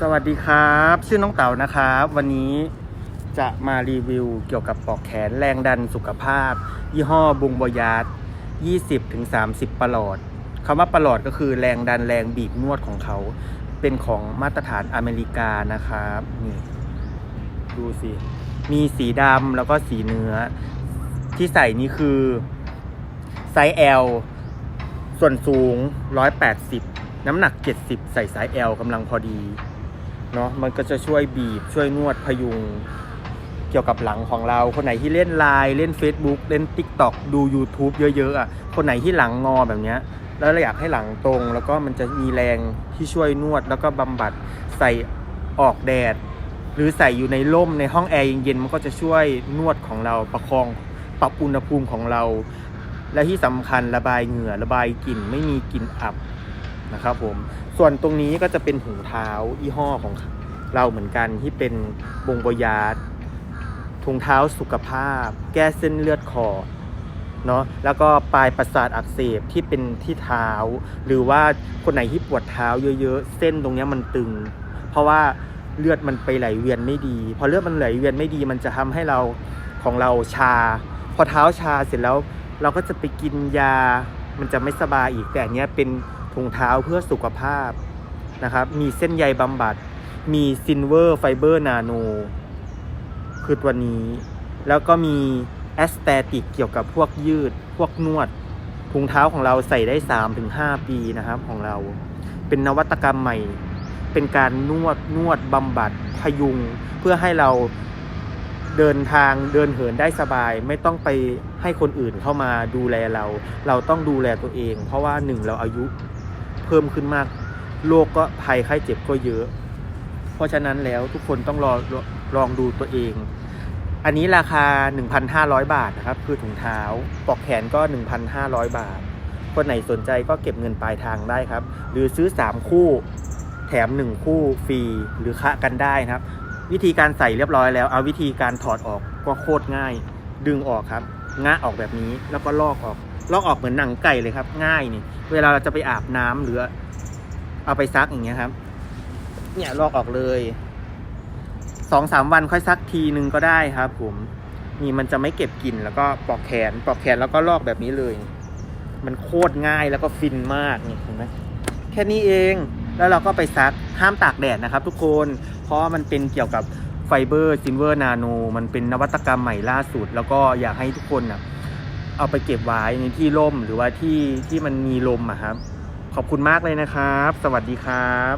สวัสดีครับ ชื่อน้องเต๋านะครับ วันนี้จะมารีวิวเกี่ยวกับปลอกแขนแรงดันสุขภาพ ยี่ห้อบุงบอยาร์ด20-30 ประหลอดคำว่าประหลอดก็คือแรงดันแรงบีบนวดของเขา เป็นของมาตรฐานอเมริกานะครับนี่ดูสิ มีสีดำแล้วก็สีเนื้อ ที่ใส่นี่คือไซส์ L ส่วนสูง 180 น้ำหนัก 70 ใส่ไซส์ L กำลังพอดี เนาะมันก็จะช่วยบีบช่วยนวดพยุงเกี่ยวกับหลังของเรา คนไหนที่เล่นไลน์เล่น Facebook เล่น TikTok ดู YouTube เยอะๆอะคนไหนที่หลังงอแบบเนี้ยแล้วเราอยากให้หลังตรง แล้วก็มันจะมีแรงที่ช่วยนวด แล้วก็บำบัดใส่ออกแดด หรือใส่อยู่ในร่มในห้องแอร์เย็นๆมันก็จะช่วยนวดของเราประคองปรับอุณหภูมิของเรา และที่สำคัญระบายเหงื่อระบายกลิ่นไม่มีกลิ่นอับ นะครับผมส่วนตรงนี้ก็จะเป็นถุงเท้ายี่ห้อของเราเหมือนกันที่เป็นบงบยาร์ดถุงเท้าสุขภาพ แก้เส้นเลือดคอเนาะแล้วก็ปลายประสาทอักเสบที่เป็นที่เท้า หรือว่าคนไหนที่ปวดเท้าเยอะๆ เส้นตรงนี้มันตึง เพราะว่าเลือดมันไปไหลเวียนไม่ดี พอเลือดมันไหลเวียนไม่ดี มันจะทำให้เราของเราชา พอเท้าชาเสร็จแล้ว เราก็จะไปกินยา มันจะไม่สบายอีกแต่อันนี้เป็น ถุงเท้าเพื่อสุขภาพนะครับ มีเส้นใยบำบัด มีซินเวอร์ไฟเบอร์นาโน คือตัวนี้ แล้วก็มีแอสเตติกเกี่ยวกับพวกยืด พวกนวด ถุงเท้าของเราใส่ได้ 3-5 ปีนะครับของเรา เป็นนวัตกรรมใหม่ เป็นการนวดนวดบำบัดพยุง เพื่อให้เราเดินทางเดินเหินได้สบาย ไม่ต้องไปให้คนอื่นเข้ามาดูแลเรา เราต้องดูแลตัวเอง เพราะว่าหนึ่งเราอายุ เพิ่มขึ้นมาก โรคก็ภัยไข้เจ็บก็เยอะ เพราะฉะนั้นแล้วทุกคนต้องรอลองดูตัวเอง อันนี้ราคา 1,500 บาทนะครับ คือถุงเท้าปลอกแขนก็ 1,500 บาท คนไหนสนใจก็เก็บเงินปลายทางได้ครับ หรือซื้อ 3 คู่แถม 1 คู่ฟรีหรือคะกันได้นะครับ วิธีการใส่เรียบร้อยแล้ว เอาวิธีการถอดออกก็โคตรง่าย ดึงออกครับ งะออกแบบนี้แล้วก็ลอกออก ลอกออกเหมือนหนังไก่เลยครับ ง่ายนี่ เวลาเราจะไปอาบน้ำหรือ เอาไปซักอย่างเงี้ยครับ เนี่ยลอกออกเลยสองสามวันค่อยซักทีนึงก็ได้ครับ ผมนี่มันจะไม่เก็บกลิ่นแล้วก็ปลอกแขนปลอกแขนแล้วก็ลอกแบบนี้เลย มันโคตรง่ายแล้วก็ฟินมากนี่เห็นไหมแค่นี้เองแล้วเราก็ไปซักห้ามตากแดดนะครับ ทุกคนเพราะมันเป็นเกี่ยวกับไฟเบอร์ซินเวอร์นาโน มันเป็นนวัตกรรมใหม่ล่าสุด แล้วก็อยากให้ทุกคนนะ เอาไปเก็บไว้ในที่ร่มหรือว่าที่ที่มันมีลมอะครับ ขอบคุณมากเลยนะครับ สวัสดีครับ